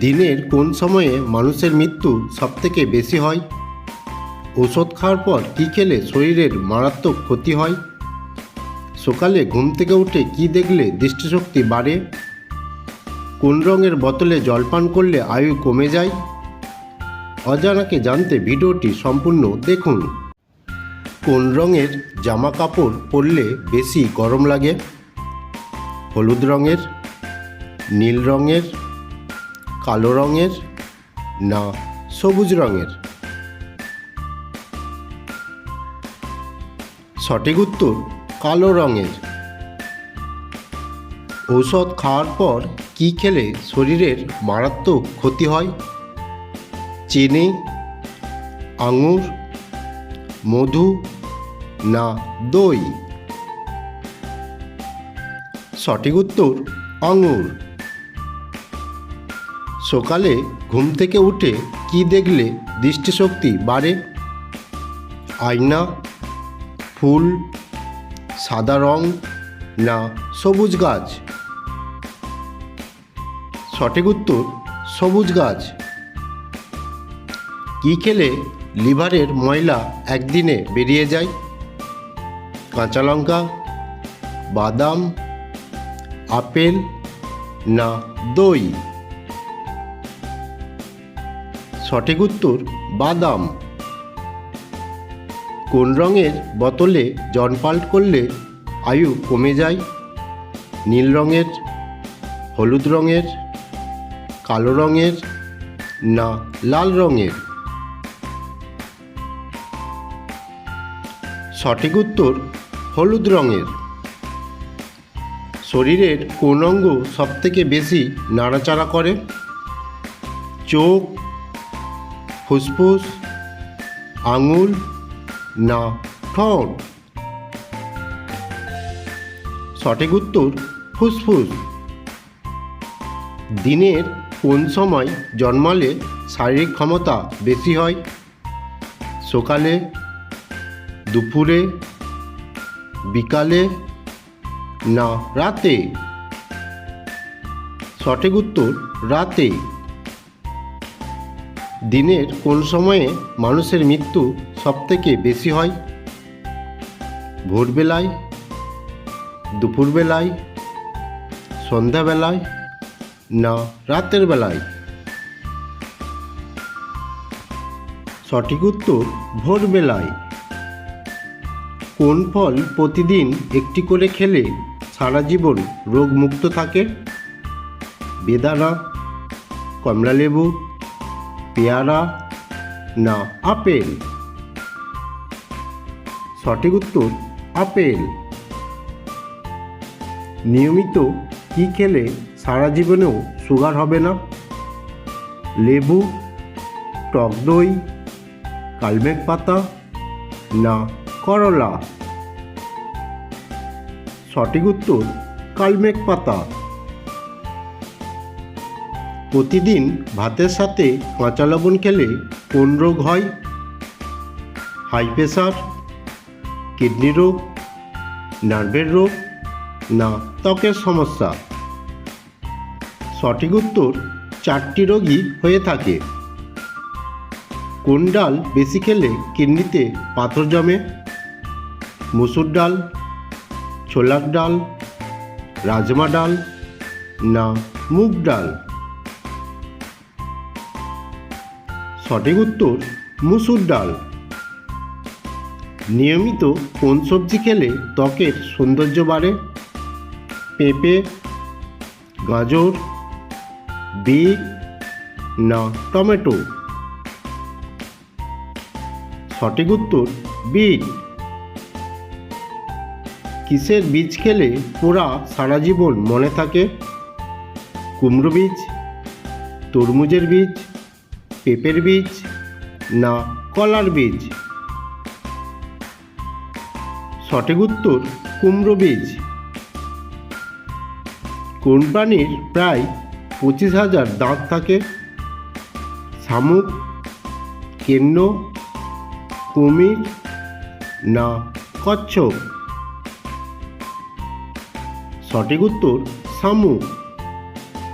দিনের কোন সময়ে মানুষের মৃত্যু সবথেকে বেশি হয়? ওষুধ খাওয়ার পর কী খেলে শরীরের মারাত্মক ক্ষতি হয়? সকালে ঘুম থেকে উঠে কি দেখলে দৃষ্টিশক্তি বাড়ে? কোন রঙের বোতলে জলপান করলে আয়ু কমে যায়? অজানাকে জানতে ভিডিওটি সম্পূর্ণ দেখুন। কোন রঙের জামা কাপড় পরলে বেশি গরম লাগে? হলুদ রঙের, নীল রঙের কালো রঙের না সবুজ রঙের? সঠিক উত্তর, কালো রঙের। ঔষধ খাওয়ার পর কি খেলে শরীরের মারাত্মক ক্ষতি হয়? চিনি, আঙুর, মধু না দই? সঠিক উত্তর, আঙুর। সকালে ঘুম থেকে উঠে কি দেখলে দৃষ্টিশক্তি বাড়ে? আয়না, ফুল, সাদা রং না সবুজ গাছ? সঠিক উত্তর, সবুজ গাছ। কি খেলে লিভারের ময়লা একদিনে বেরিয়ে যায়? কাঁচা লঙ্কা, বাদাম, আপেল না দই? সঠিক উত্তর বাদাম। কোন রঙের বোতলে জনপাল্ট করলে আয়ু কমে যায়? নীল রঙের, হলুদ রঙের, কালো রঙের না লাল রঙের? সঠিক উত্তর হলুদ রঙের। শরীরের কোন অঙ্গ সবথেকে বেশি নাড়াচাড়া করে? চোখ ফুসফুস আঙুল, না, ঠোঁট। সঠিক উত্তর ফুসফুস দিনের কোন সময় জন্মালে শারীরিক ক্ষমতা বেশি হয়? সকালে, দুপুরে, বিকালে, না, রাতে? সঠিক উত্তর, রাতে। দিনের কোন সময়ে মানুষের মৃত্যু সবথেকে বেশি হয়? ভোরবেলায়, দুপুরবেলায়, সন্ধ্যাবেলায় না রাতের বেলায়? সঠিক উত্তর, ভোরবেলায়। কোন ফল প্রতিদিন একটি করে খেলে সারা জীবন রোগমুক্ত থাকে? বেদানা, কমলালেবু পেয়ারা না আপেল? সঠিক উত্তর, আপেল। নিয়মিত কি খেলে সারা জীবনেও সুগার হবে না? লেবু, টক দই, কালমেঘ পাতা না করলা? সঠিক উত্তর, কালমেঘ পাতা। প্রতিদিন ভাতের সাথে কাঁচা লবণ খেলে কোন রোগ হয়? হাই প্রেশার কিডনি রোগ, নার্ভের রোগ না ত্বকের সমস্যা? সঠিক উত্তর, চারটি রোগই হয়ে থাকে। কোন ডাল বেশি খেলে কিডনিতে পাথর জমে? মুসুর ডাল, ছোলার ডাল, রাজমা ডাল না মুগ ডাল? সঠিক উত্তর, মুসুর ডাল। নিয়মিত কোন সবজি খেলে ত্বকের সৌন্দর্য বাড়ে? পেঁপে, গাজর, বিট, না, টমেটো। সঠিক উত্তর, বিট। কিসের বীজ খেলে পোড়া সারা জীবন মনে থাকে? কুমড়ো বীজ, তরমুজের বীজ পেঁপের বীজ না কলার বীজ? সঠিক উত্তর, কুমড়ো বীজ। কোন প্রাণীর প্রায় পঁচিশ হাজার দাঁত থাকে? শামুক, কেন্ন, কুমির না কচ্ছপ? সঠিক উত্তর, শামুক।